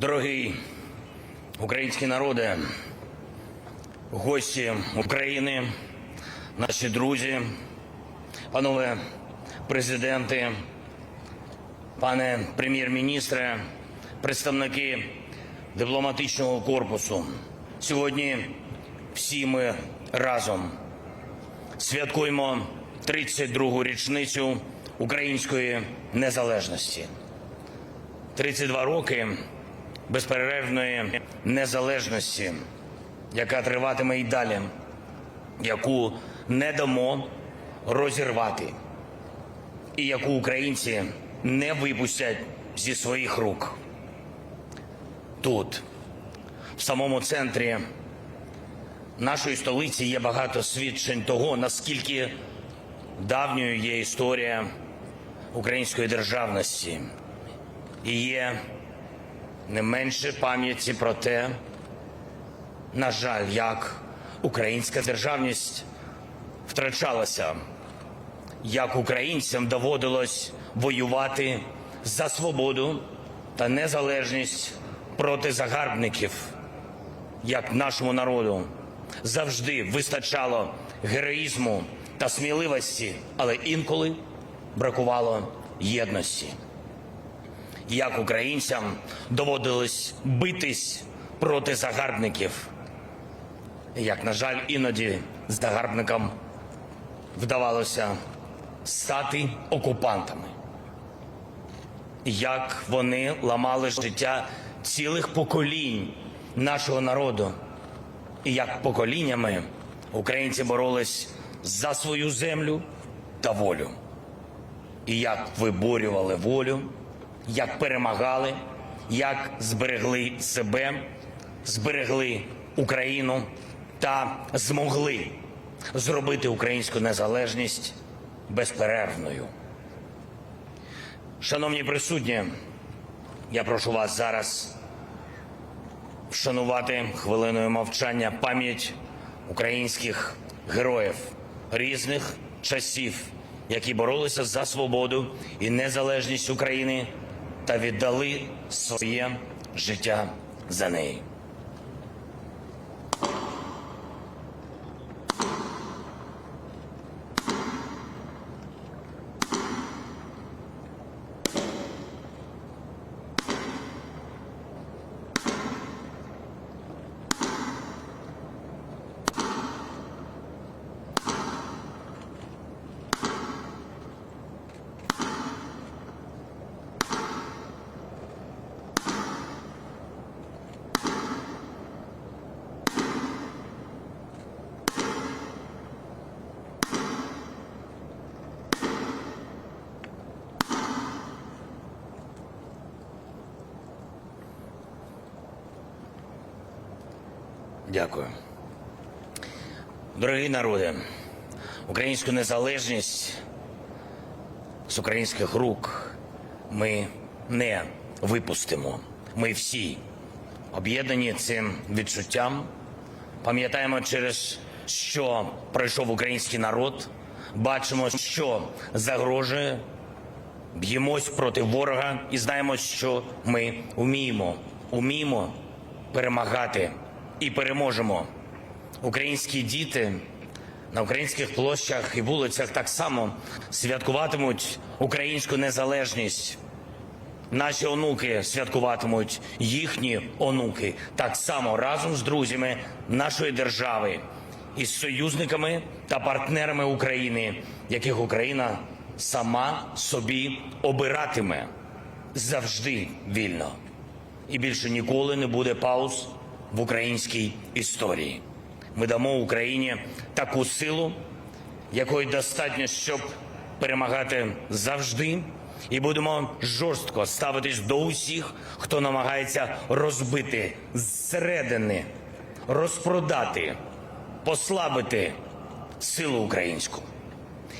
Дорогий український народе, гості України, наші друзі, панове президенти, пане прем'єр-міністре, представники дипломатичного корпусу. Сьогодні всі ми разом святкуємо 32-гу річницю української незалежності. 32 роки безперервної незалежності, яка триватиме і далі, яку не дамо розірвати, і яку українці не випустять зі своїх рук. Тут, в самому центрі нашої столиці, є багато свідчень того, наскільки давньою є історія української державності. І є не менше пам'яті про те, на жаль, як українська державність втрачалася, як українцям доводилось воювати за свободу та незалежність проти загарбників, як нашому народу завжди вистачало героїзму та сміливості, але інколи бракувало єдності як українцям доводилось битись проти загарбників. Як, на жаль, іноді загарбникам вдавалося стати окупантами. Як вони ламали життя цілих поколінь нашого народу, і як поколіннями українці боролись за свою землю та волю, і як виборювали волю як перемагали, як зберегли себе, зберегли Україну та змогли зробити українську незалежність безперервною. Шановні присутні, я прошу вас зараз вшанувати хвилиною мовчання пам'ять українських героїв різних часів, які боролися за свободу і незалежність України та віддали своє життя за неї. Дякую. Дорогі народи, українську незалежність з українських рук ми не випустимо. Ми всі об'єднані цим відчуттям. Пам'ятаємо, через що пройшов український народ. Бачимо, що загрожує, б'ємось проти ворога і знаємо, що ми вміємо, вміємо перемагати і переможемо. Українські діти на українських площах і вулицях так само святкуватимуть українську незалежність. Наші онуки святкуватимуть їхні онуки так само разом з друзями нашої держави із союзниками та партнерами України, яких Україна сама собі обиратиме завжди вільно. І більше ніколи не буде пауз в українській історії. Ми дамо Україні таку силу, якої достатньо, щоб перемагати завжди, і будемо жорстко ставитись до усіх, хто намагається розбити зсередини, розпродати, послабити силу українську.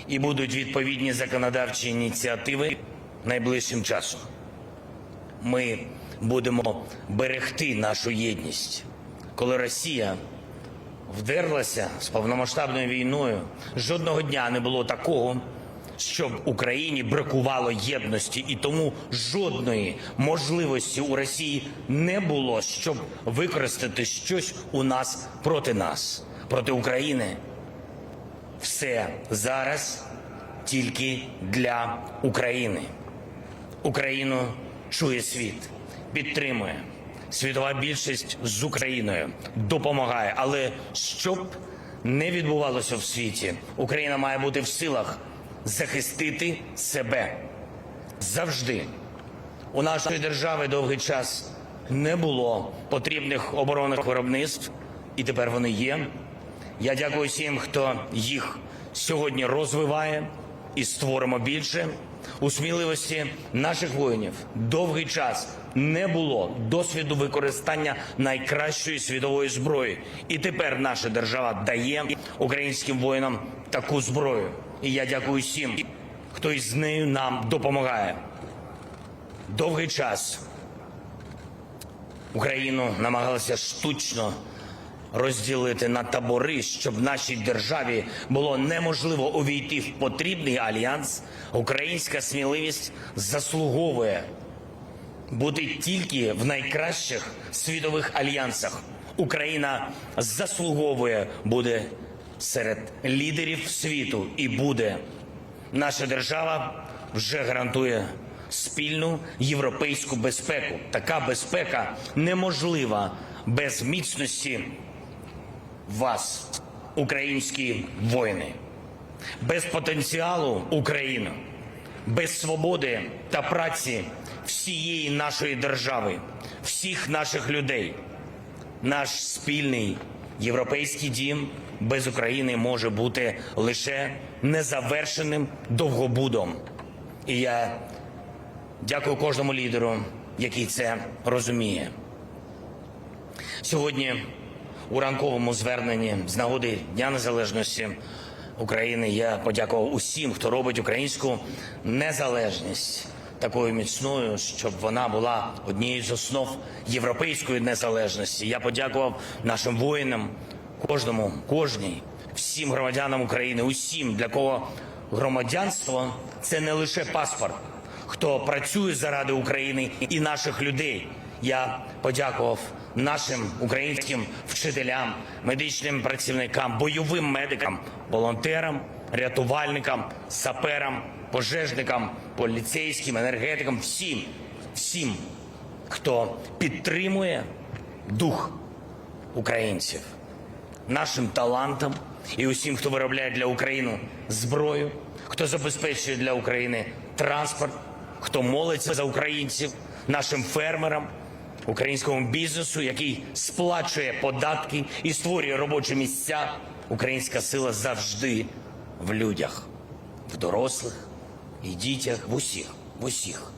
І будуть відповідні законодавчі ініціативи найближчим часом. Ми будемо берегти нашу єдність. Коли Росія вдерлася з повномасштабною війною, жодного дня не було такого, щоб Україні бракувало єдності, і тому жодної можливості у Росії не було, щоб використати щось у нас проти нас, проти України. Все зараз тільки для України. Україну чує світ, підтримує. Світова більшість з Україною допомагає. Але щоб не відбувалося в світі, Україна має бути в силах захистити себе завжди. У нашої держави довгий час не було потрібних оборонних виробництв, і тепер вони є. Я дякую всім, хто їх сьогодні розвиває і створимо більше. У сміливості наших воїнів довгий час не було досвіду використання найкращої світової зброї. І тепер наша держава дає українським воїнам таку зброю. І я дякую всім, хто із нею нам допомагає. Довгий час Україну намагалися штучно розділити на табори, щоб нашій державі було неможливо увійти в потрібний альянс. Українська сміливість заслуговує бути тільки в найкращих світових альянсах. Україна заслуговує бути серед лідерів світу і буде. Наша держава вже гарантує спільну європейську безпеку. Така безпека неможлива без міцності вас, українські воїни, без потенціалу України, без свободи та праці всієї нашої держави, всіх наших людей. Наш спільний європейський дім без України може бути лише незавершеним довгобудом. І я дякую кожному лідеру, який це розуміє. Сьогодні у ранковому зверненні з нагоди Дня Незалежності України я подякував усім, хто робить українську незалежність такою міцною, щоб вона була однією з основ європейської незалежності. Я подякував нашим воїнам, кожному, кожній, всім громадянам України, усім, для кого громадянство це не лише паспорт, хто працює заради України і наших людей. Я подякував нашим українським вчителям, медичним працівникам, бойовим медикам, волонтерам, рятувальникам, саперам, пожежникам, поліцейським, енергетикам, всім, всім, хто підтримує дух українців, нашим талантам і усім, хто виробляє для України зброю, хто забезпечує для України транспорт, хто молиться за українців, нашим фермерам, українському бізнесу, який сплачує податки і створює робочі місця. Українська сила завжди в людях, в дорослих і дітях, в усіх, в усіх,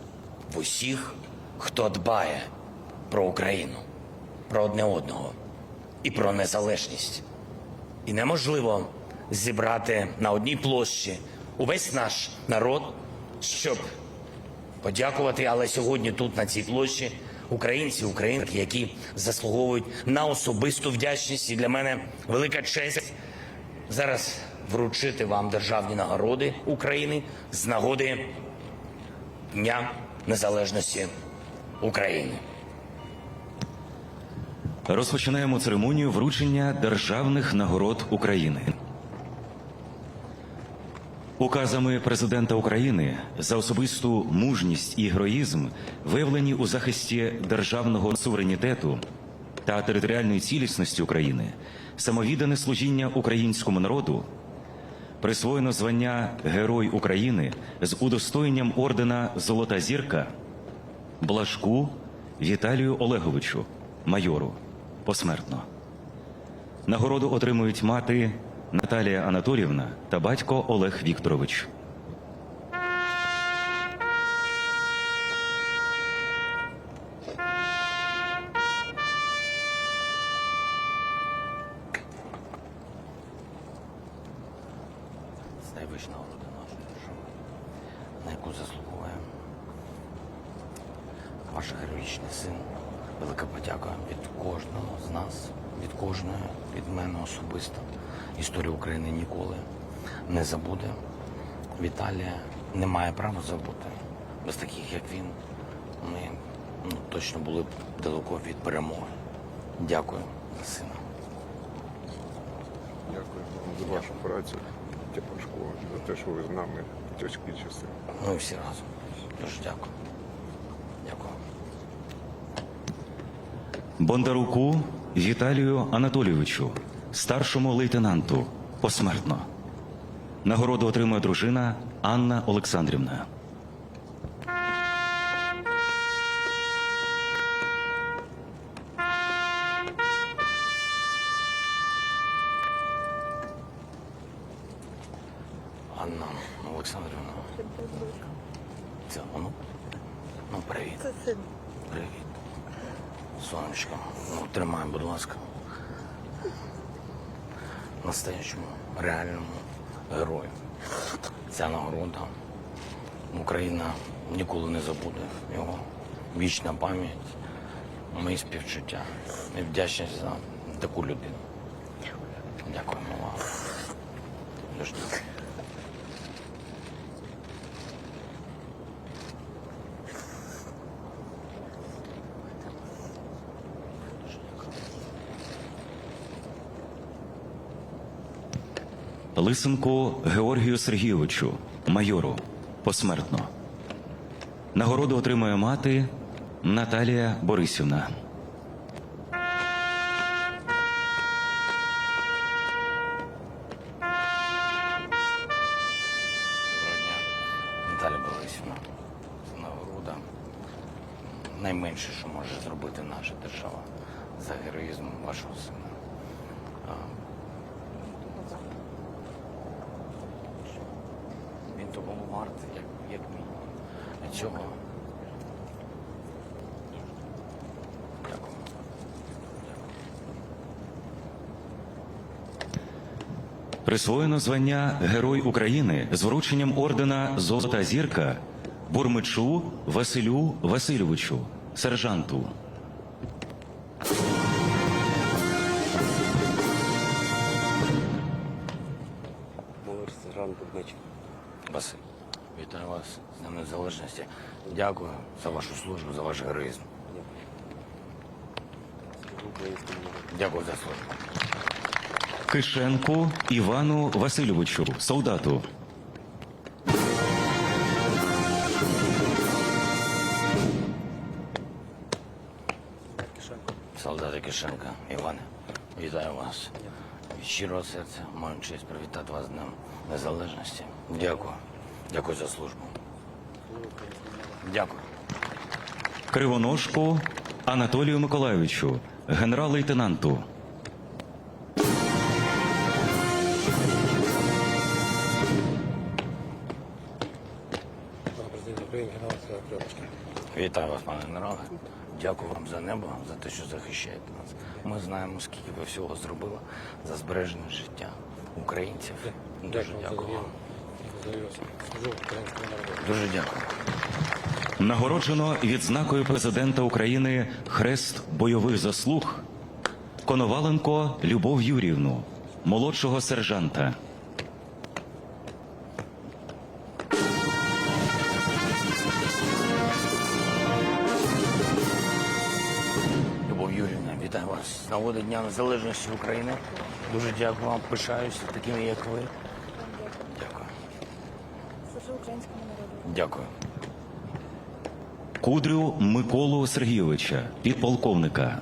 в усіх, хто дбає про Україну, про одне одного і про незалежність. І неможливо зібрати на одній площі увесь наш народ, щоб подякувати. Але сьогодні тут, на цій площі, українці, українки, які заслуговують на особисту вдячність. І для мене велика честь зараз вручити вам державні нагороди України з нагоди Дня Незалежності України. Розпочинаємо церемонію вручення державних нагород України. Указами президента України за особисту мужність і героїзм, виявлені у захисті державного суверенітету та територіальної цілісності України, самовіддане служіння українському народу, присвоєно звання Герой України з удостоєнням ордена Золота зірка Блажку Віталію Олеговичу, майору, посмертно. Нагороду отримують мати Наталія Анатоліївна та батько Олег Вікторович. Від перемоги. Дякую за сина. Дякую вам за вашу працю, тяжку, за те, що ви з нами в тяжкі часи. Ми всі разом. Дуже дякую. Дякую. Бондаруку Віталію Анатолійовичу, старшому лейтенанту, посмертно. Нагороду отримує дружина Анна Олександрівна. Настоящому, реальному герою. Ця нагорода Україна ніколи не забуде його. Вічна пам'ять, мої співчуття і вдячність за таку людину. Дякуємо вам. Дуже дякую. Лисенку Георгію Сергійовичу, майору, посмертно. Нагороду отримує мати Наталія Борисівна. Наталя Борисівна. Нагорода. Найменше, що може зробити наша держава за героїзм вашого сина. Як, мінімум. Дякую. Присвоєно звання Герой України з врученням ордена Золота зірка Бурмичу Василю Васильовичу, сержанту. Дякую за вашу службу, за ваш героїзм. Дякую за службу. Кишенку Івану Васильовичу, солдату. Солдати Кишенка, Іване, вітаю вас. Від щирого серця маю честь привітати вас з Днем Незалежності. Дякую. Дякую за службу. Дякую. Кривоножку Анатолію Миколайовичу, генерал-лейтенанту. Вітаю вас, пане генерале. Дякую вам за небо, за те, що захищаєте нас. Ми знаємо, скільки ви всього зробили за збереження життя українців. Дуже дякую. Дуже дякую. Нагороджено відзнакою президента України Хрест бойових заслуг Коноваленко Любов Юрівну, молодшого сержанта. Любов Юрівна, вітаю вас з нагоди Дня Незалежності України. Дуже дякую вам, пишаюся такими, як ви. Дякую. Служу українському народу. Дякую. Кудрю Миколу Сергійовича, підполковника.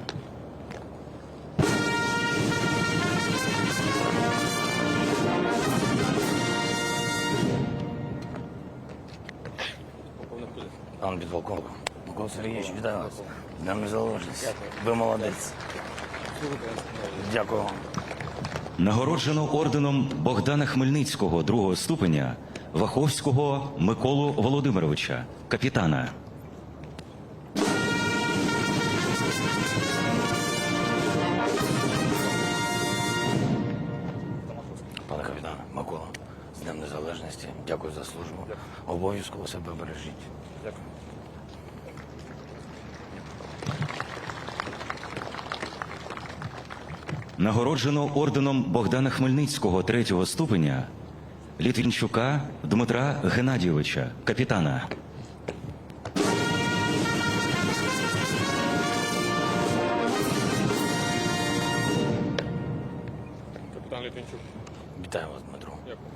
Пан підполковник. Микола Сергійович, вітаю вас. з Днем Незалежності. Ви молодець. Дякую вам. Нагороджено орденом Богдана Хмельницького другого ступеня Ваховського Миколу Володимировича, капітана. Нагороджено орденом Богдана Хмельницького третього ступеня Літвінчука Дмитра Геннадійовича, капітана. Капітан Літвінчук. Вітаю вас, Дмитро. Дякую.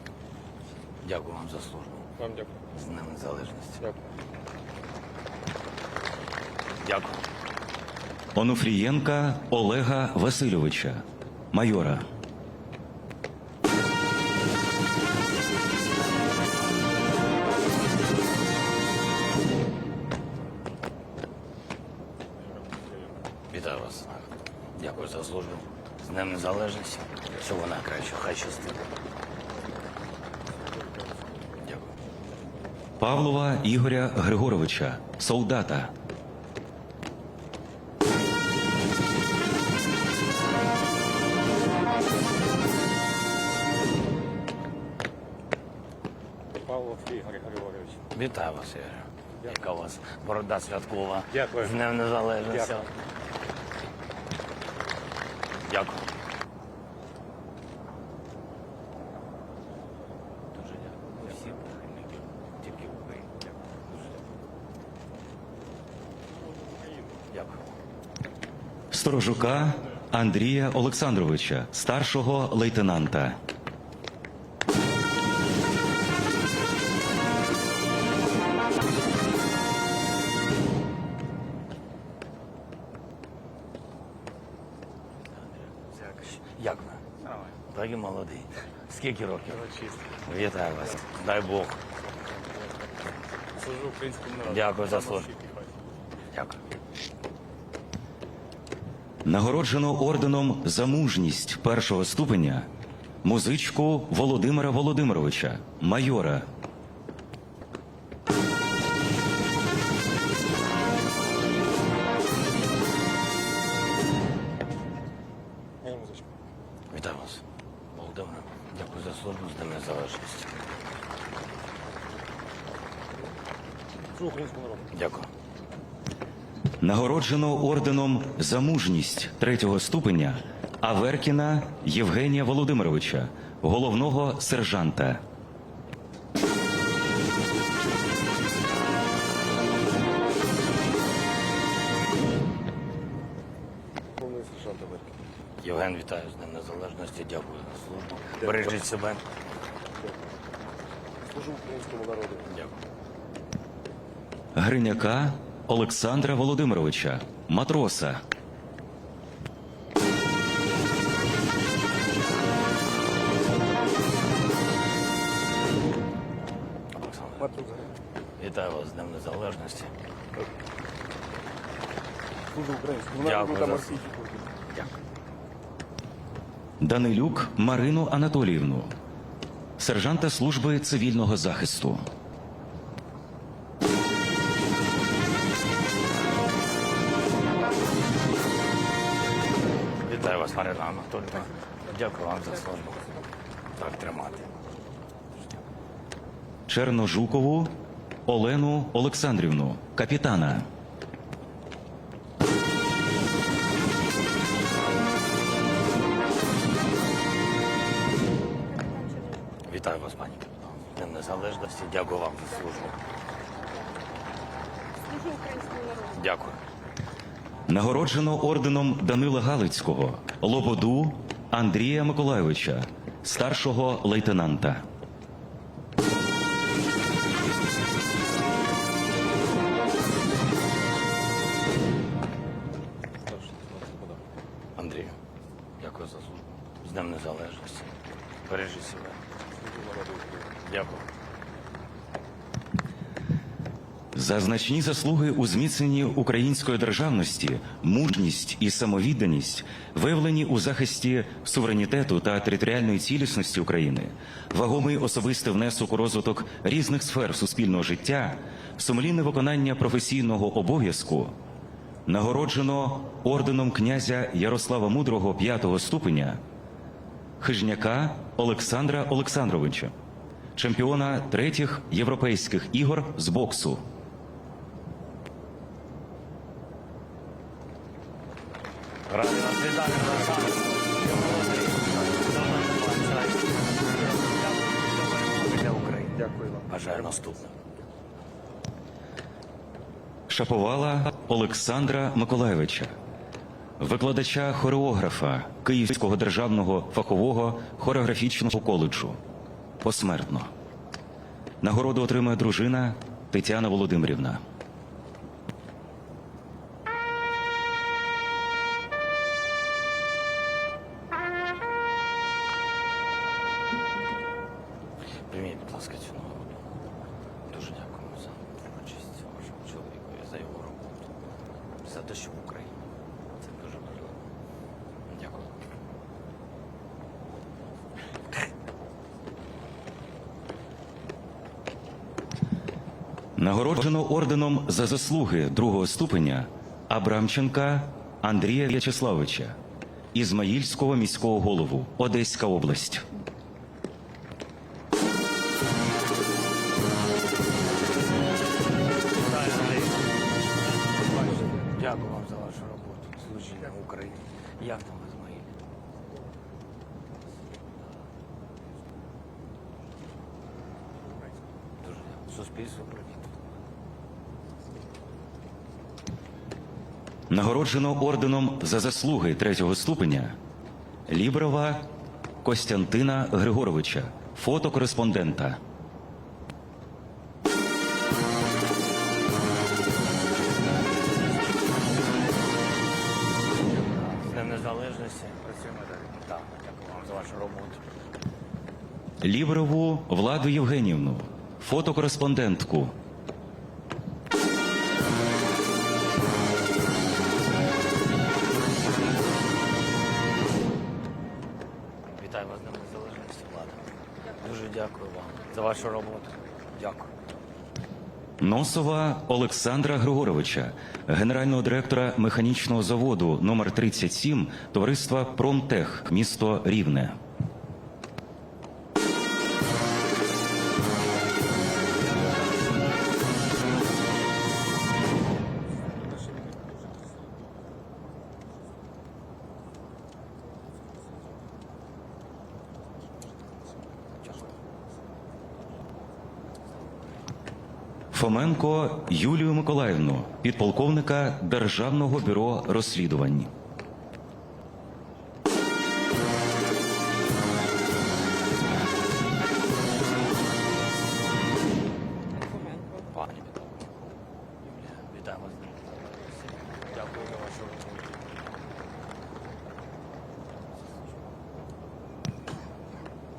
Дякую вам за службу. Вам дякую. З Днем Незалежності. Дякую. Дякую. Онуфрієнка Олега Васильовича, майора. Вітаю вас. Дякую за службу. З Днем Незалежності. Всього найкращого. Хай щастить. Дякую. Павлова Ігоря Григоровича, солдата. Вітаю вас, Ігор. Яка у вас борода святкова. Дякую. З Днем Незалежності. Дякую. Дякую. Дуже дякую. Всім прихильників. Тільки Україні. Дякую. Дуже дякую. Дякую. Сторожука Андрія Олександровича, старшого лейтенанта. Скільки років? Вітаю вас. Дай Бог. Служу українському народу. Дякую за службу. Дякую. Нагороджено орденом за мужність першого ступеня музичку Володимира Володимировича, майора. Нагороджено орденом за мужність третього ступеня Аверкіна Євгенія Володимировича, головного сержанта. Євген, вітаю з Днем Незалежності. Дякую за службу. Бережіть себе. Служу українському народу. Дякую. Гриняка Олександра Володимировича, матроса. Вітаю вас з Днем Незалежності. Дякую за. Дякую. Данилюк Марину Анатоліївну, сержанта служби цивільного захисту. Марина Дякую вам за службу. Так тримати. Черножукову Олену Олександрівну, капітана. Вітаю вас, пані капітан. Днем Незалежності. Дякую вам за службу. Служу українському народу. Дякую. Нагороджено орденом Данила Галицького, Лободу Андрія Миколайовича, старшого лейтенанта. За значні заслуги у зміцненні української державності, мужність і самовідданість, виявлені у захисті суверенітету та територіальної цілісності України, вагомий особистий внесок у розвиток різних сфер суспільного життя, сумлінне виконання професійного обов'язку, нагороджено орденом князя Ярослава Мудрого п'ятого ступеня, Хижняка Олександра Олександровича, чемпіона третіх європейських ігор з боксу. Дякую. Вам. Бажаю наступне. Шаповала Олександра Миколайовича, викладача хореографа Київського державного фахового хореографічного коледжу. Посмертно. Нагороду отримує дружина Тетяна Володимирівна. Орденом за заслуги другого ступеня Абрамченка Андрія В'ячеславовича, Ізмаїльського міського голову, Одеська область. Дякую вам за вашу роботу, служіння в Україні. Як там з? Дуже. Суспільство привіт. Нагороджено орденом за заслуги третього ступеня Ліброва Костянтина Григоровича, фотокореспондента. Незалежності. Працюємо далі. Так, дякую вам за вашу роботу. Ліброву Владу Євгенівну, фотокореспондентку. Дякую вам за вашу роботу. Дякую. Носова Олександра Григоровича, генерального директора механічного заводу номер 37 товариства Промтех, місто Рівне. Фоменко Юлію Миколаївну, підполковника Державного бюро розслідувань.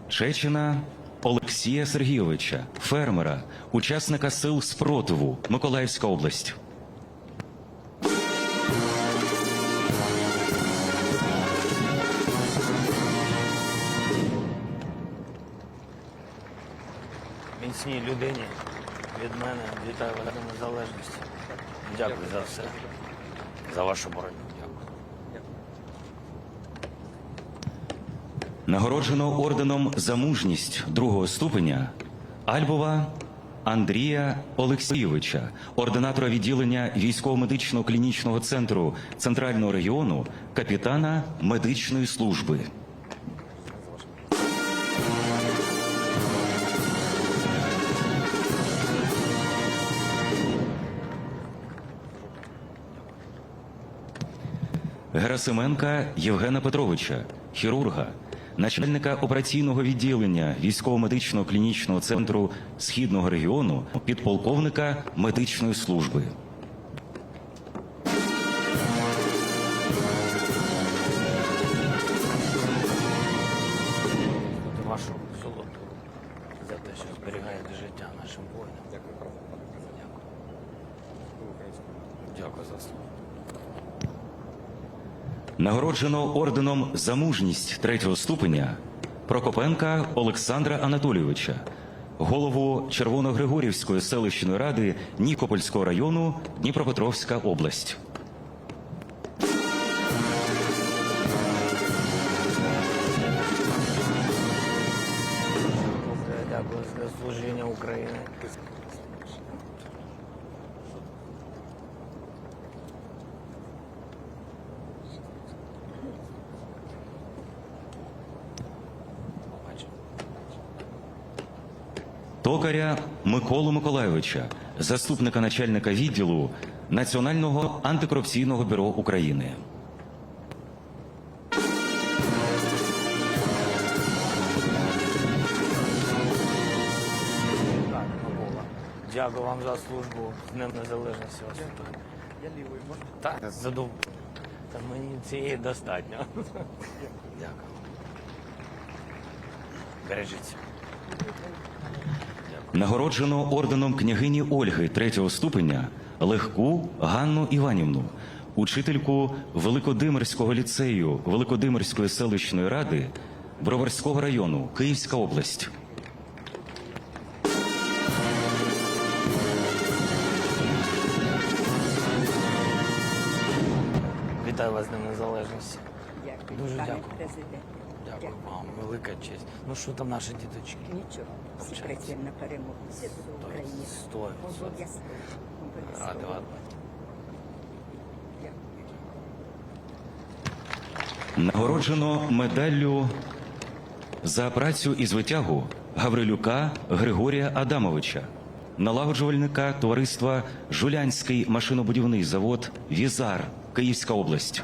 Чечина Олексія Сергійовича, фермера, учасника сил спротиву, Миколаївська область. Нагороджено орденом за мужність другого ступеня Альбова Андрія Олексійовича, ординатора відділення військово-медичного клінічного центру Центрального регіону, капітана медичної служби. Герасименка Євгена Петровича, хірурга, начальника операційного відділення військово-медичного клінічного центру Східного регіону, підполковника медичної служби. Вашу золоту за те, що зберігаєте життя нашим воїнам. Дякую. Дякую. Дякую за слово. Нагороджено орденом за мужність третього ступеня Прокопенка Олександра Анатолійовича, голову Червоногригорівської селищної ради Нікопольського району Дніпропетровська область. Токаря Миколу Миколайовича, заступника начальника відділу Національного антикорупційного бюро України. Дякую вам за службу. З Днем Незалежності. Я лівий, можна? Так, задов... Та мені цієї достатньо. Дякую. Бережіться. Нагороджено орденом княгині Ольги третього ступеня легку Ганну Іванівну, учительку Великодимирського ліцею Великодимирської селищної ради Броварського району, Київська область. Вітаю вас з Днем Незалежності. Дякую, Дуже дякую. Дякую вам, велика честь. Ну що там наші діточки? Нічого, всі працюємо на перемогу. Все буде в Україні. Стой, стой. Обов'язково. Ради вас. Нагороджено медаллю за працю із витягу Гаврилюка Григорія Адамовича, налагоджувальника товариства Жулянський машинобудівний завод Візар, Київська область.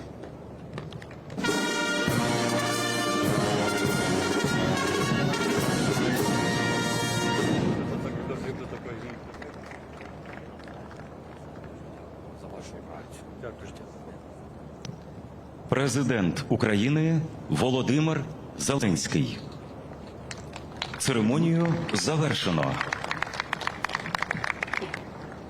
Президент України Володимир Зеленський. Церемонію завершено.